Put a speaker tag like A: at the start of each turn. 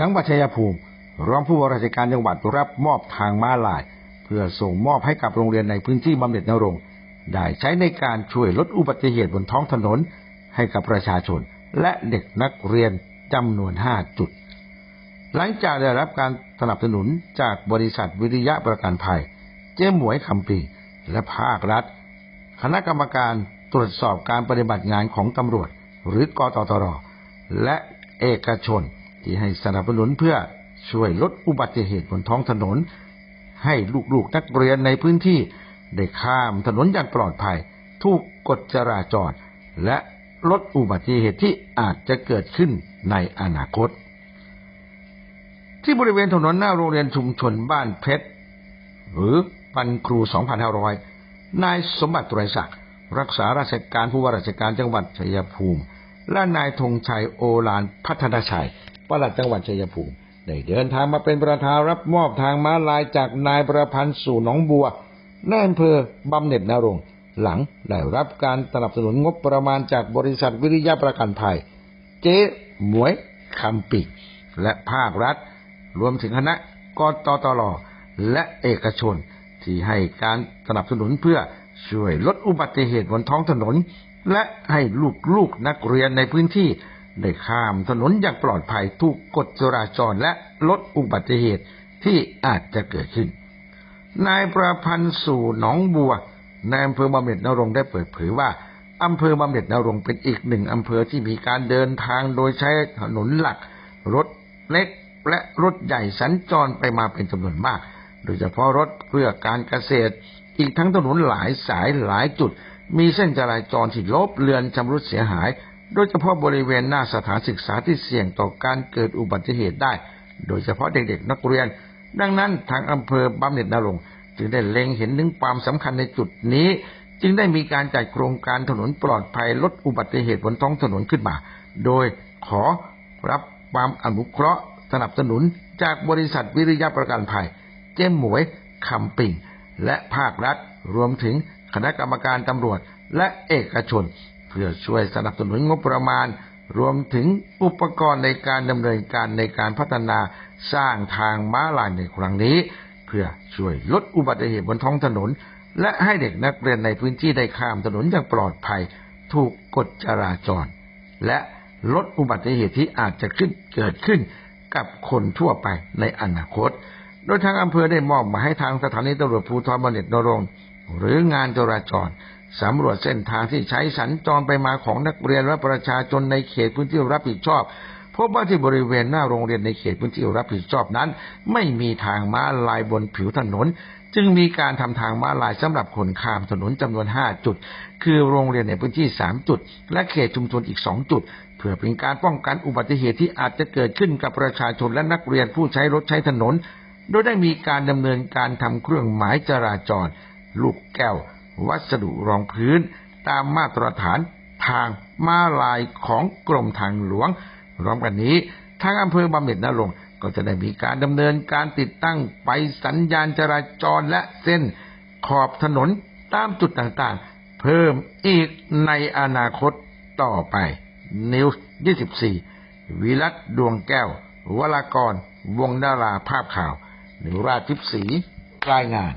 A: จังหวัดชัยภูมิรองผู้ว่าราชการจังหวัดรับมอบทางม้าลาย เพื่อส่งมอบให้กับโรงเรียนในพื้นที่บำเหน็จนรงได้ใช้ในการช่วยลดอุบัติเหตุบนท้องถนน ให้กับประชาชน และเด็กนักเรียนจำนวน 5 จุด หลังจากได้รับการสนับสนุนจากบริษัทวิริยะประกันภัย เจ๊หมวยคำปีและภาครัฐ คณะกรรมการตรวจสอบการปฏิบัติงานของตำรวจ หรือกตตรและเอกชน ที่ให้สนับสนุนเพื่อช่วยลดอุบัติเหตุบนท้องถนน ให้ลูกๆนักเรียนในพื้นที่ ได้ข้ามถนนอย่างปลอดภัยถูกกฎจราจร และลดอุบัติเหตุที่อาจจะเกิดขึ้นในอนาคต ที่บริเวณถนนหน้าโรงเรียนชุมชนบ้านเพชร หรือปันครู 2,500 นายสมบัติตรศักดิ์รักษาราชการผู้ว่าราชการจังหวัดชัยภูมิ และนายธงชัยโอฬารพัฒนาชัย ปลัดจังหวัดชัยภูมิได้เดินทางมาเป็นประธานรับมอบทางม้าลายจากนายประพันธ์สู่หนองบัวในอำเภอบำเหน็จนรงหลังได้รับการสนับสนุนงบประมาณจากบริษัทวิริยะประกันภัย เจ๊หมวยคำปิก และภาครัฐ รวมถึงคณะกตตลและเอกชน ที่ให้การสนับสนุนเพื่อช่วยลดอุบัติเหตุบนท้องถนน และให้ลูกๆนักเรียนในพื้นที่ ได้ข้ามถนนอย่างปลอดภัยถูกกฎจราจรและลดอุบัติเหตุที่อาจจะเกิดขึ้น นายประพันธ์สู่หนองบัวในอำเภอบำเหน็จนรงได้เปิดเผยว่าอำเภอบำเหน็จนรงเป็นอีกหนึ่งอำเภอที่มีการเดินทางโดยใช้ถนนหลัก รถเล็กและรถใหญ่สัญจรไปมาเป็นจำนวนมาก โดยเฉพาะรถเพื่อการเกษตร อีกทั้งถนนหลายสายหลายจุด มีเส้นจราจรที่ลบเลือนชำรุดเสียหาย โดยเฉพาะบริเวณหน้าสถานศึกษาที่เสี่ยงต่อการเกิดอุบัติเหตุได้ โดยเฉพาะเด็กๆนักเรียน ดังนั้นทางอำเภอบำเหน็จนรงจึงได้เล็งเห็นถึงความสำคัญในจุดนี้ จึงได้มีการจัดโครงการถนนปลอดภัยลดอุบัติเหตุบนท้องถนนขึ้นมา โดยขอรับความอนุเคราะห์สนับสนุนจากบริษัทวิริยะประกันภัย เจ้มหมวยคำปิ่ง และภาครัฐ รวมถึงคณะกรรมการตำรวจและเอกชน เพื่อช่วยสนับสนุนงบประมาณ รวมถึงอุปกรณ์ในการดำเนินการในการพัฒนาสร้างทางม้าลายในครั้งนี้ เพื่อช่วยลดอุบัติเหตุบนท้องถนน และให้เด็กนักเรียนในพื้นที่ได้ข้ามถนนอย่างปลอดภัย ถูกกฎจราจร และลดอุบัติเหตุที่อาจจะขึ้นเกิดขึ้นกับคนทั่วไปในอนาคต โดยทางอำเภอได้มอบมาให้ทางสถานีตำรวจภูธรบเน็จนรงค์หรืองานจราจร สำรวจเส้นทางที่ใช้สัญจรไปมาของนักเรียนและประชาชนในเขตพื้นที่รับผิดชอบ พบว่าที่บริเวณหน้าโรงเรียนในเขตพื้นที่รับผิดชอบนั้น ไม่มีทางม้าลายบนผิวถนน จึงมีการทำทางม้าลายสำหรับคนข้ามถนนจำนวน 5 จุด คือโรงเรียนในพื้นที่ 3 จุด และเขตชุมชนอีก 2 จุดเพื่อเป็นการป้องกันอุบัติเหตุที่อาจจะเกิดขึ้นกับประชาชนและนักเรียนผู้ใช้รถใช้ถนน โดยได้มีการดำเนินการทำเครื่องหมายจราจร ลูกแก้ว วัสดุรองพื้น ตามมาตรฐานทางมาลายของกรมทางหลวงพร้อมกันนี้ ทางอำเภอบำเหน็จนรงก็จะได้มีการดำเนินการติดตั้งไปสัญญาณจราจรและเส้นขอบถนนตามจุดต่างๆ เพิ่มอีกในอนาคตต่อไป นิวส์24 วิรัตดวงแก้ว วรากร วงดาราภาพข่าวนิวราชทิพย์ศรีรายงาน